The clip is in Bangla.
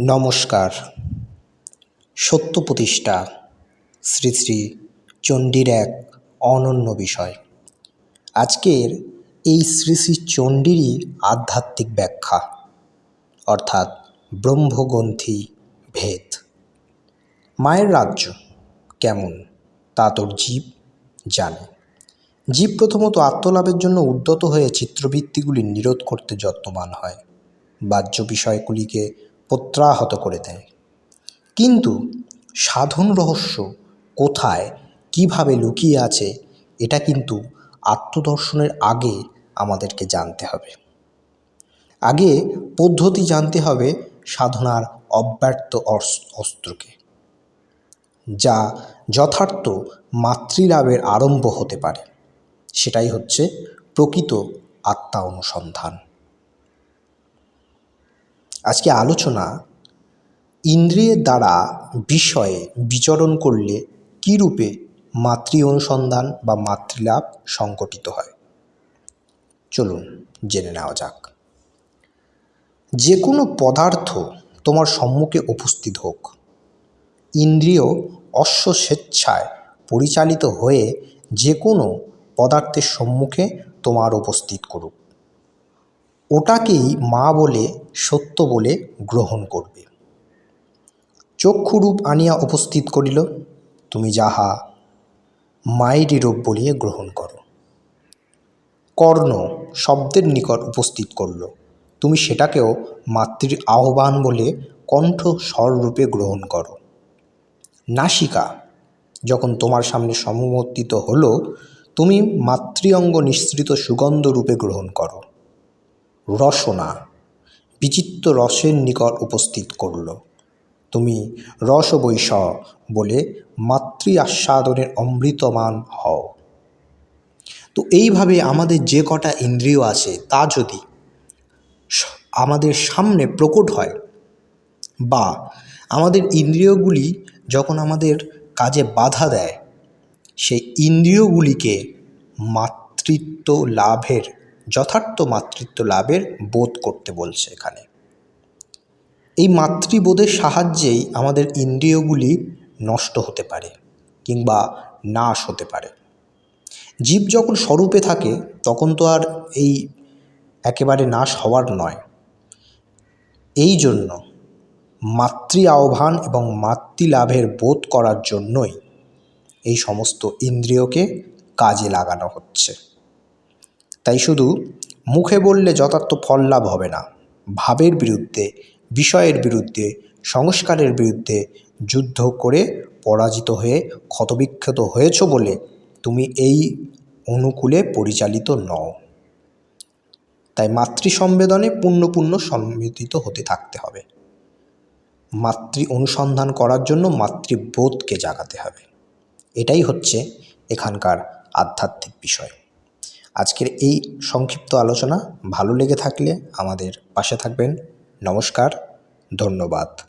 নমস্কার। সত্য প্রতিষ্ঠা, শ্রী শ্রী চণ্ডীর এক অনন্য বিষয়। আজকের এই শ্রী শ্রী চণ্ডীরই আধ্যাত্মিক ব্যাখ্যা, অর্থাৎ ব্রহ্মগ্রন্থি ভেদ। মায়ের রাজ্য কেমন, তা তোর জীব জানে। জীব প্রথমত আত্মলাভের জন্য উদ্যত হয়ে চিত্রবৃত্তিগুলি নিরোধ করতে যত্নবান হয়। বাহ্য বিষয়গুলিকে প্রত্যাহত করে দেয়। কিন্তু সাধন রহস্য কোথায়, কীভাবে লুকিয়ে আছে, এটা কিন্তু আত্মদর্শনের আগে আমাদেরকে জানতে হবে। আগে পদ্ধতি জানতে হবে সাধনার অব্যর্থ অস্ত্রকে, যা যথার্থ মাতৃলাভের আরম্ভ হতে পারে। সেটাই হচ্ছে প্রকৃত আত্মা অনুসন্ধান। আজকে আলোচনা ইন্দ্রিয়ের দ্বারা বিষয়ে বিচরণ করলে কী রূপে মাতৃ অনুসন্ধান বা মাতৃলাভ সংগঠিত হয়? চলুন জেনে নেওয়া যাক। যে কোনো পদার্থ তোমার সম্মুখে উপস্থিত হোক। ইন্দ্রিয় অশ্ব স্বেচ্ছায় পরিচালিত হয়ে যে কোনো পদার্থের সম্মুখে তোমার উপস্থিত করুক। ওটাকেই মা বলে, সত্য বলে গ্রহণ করবে। চক্ষুরূপ আনিয়া উপস্থিত করিল, তুমি যাহা মায়েরই রূপ বলিয়ে গ্রহণ করো। কর্ণ শব্দের নিকট উপস্থিত করল, তুমি সেটাকেও মাতৃর আহ্বান বলে কণ্ঠ স্বররূপে গ্রহণ করো। নাসিকা, যখন তোমার সামনে সমবর্তিত হলো, তুমি মাতৃঅঙ্গ নিঃসৃত সুগন্ধ রূপে গ্রহণ করো। রসনা বিচিত্র রসের নিকট উপস্থিত করল। তুমি রস রসবৈষ বলে মাতৃ আস্বাদনের অমৃতমান হও। তো এইভাবে আমাদের যে কটা ইন্দ্রিয় আছে, তা যদি আমাদের সামনে প্রকট হয় বা আমাদের ইন্দ্রিয়গুলি যখন আমাদের কাজে বাধা দেয়, সেই ইন্দ্রিয়গুলিকে মাতৃত্ব লাভের যথার্থ মাতৃত্ব লাভের বোধ করতে বলছে এখানে। এই মাতৃবোধের সাহায্যেই আমাদের ইন্দ্রিয়গুলি নষ্ট হতে পারে কিংবা নাশ হতে পারে। জীব যখন স্বরূপে থাকে, তখন তো আর এই একেবারে নাশ হওয়ার নয়। এই জন্য মাতৃ আহ্বান এবং মাতৃলাভের বোধ করার জন্যই এই সমস্ত ইন্দ্রিয়কে কাজে লাগানো হচ্ছে। তাই শুধু মুখে বললে যথার্থ ফল লাভ হবে না। ভাবের বিরুদ্ধে, বিষয়ের বিরুদ্ধে, সংস্কারের বিরুদ্ধে যুদ্ধ করে পরাজিত হয়ে ক্ষতবিক্ষত হয়েছ বলে তুমি এই অনুকূলে পরিচালিত নও। তাই মাতৃ সম্বেদনে পূর্ণ পূর্ণ সম্মিলিত হতে থাকতে হবে। মাতৃ অনুসন্ধান করার জন্য মাতৃবোধকে জাগাতে হবে। এটাই হচ্ছে এখানকার আধ্যাত্মিক বিষয়। আজকের এই সংক্ষিপ্ত আলোচনা ভালো লেগে থাকলে আমাদের পাশে থাকবেন। নমস্কার ধন্যবাদ।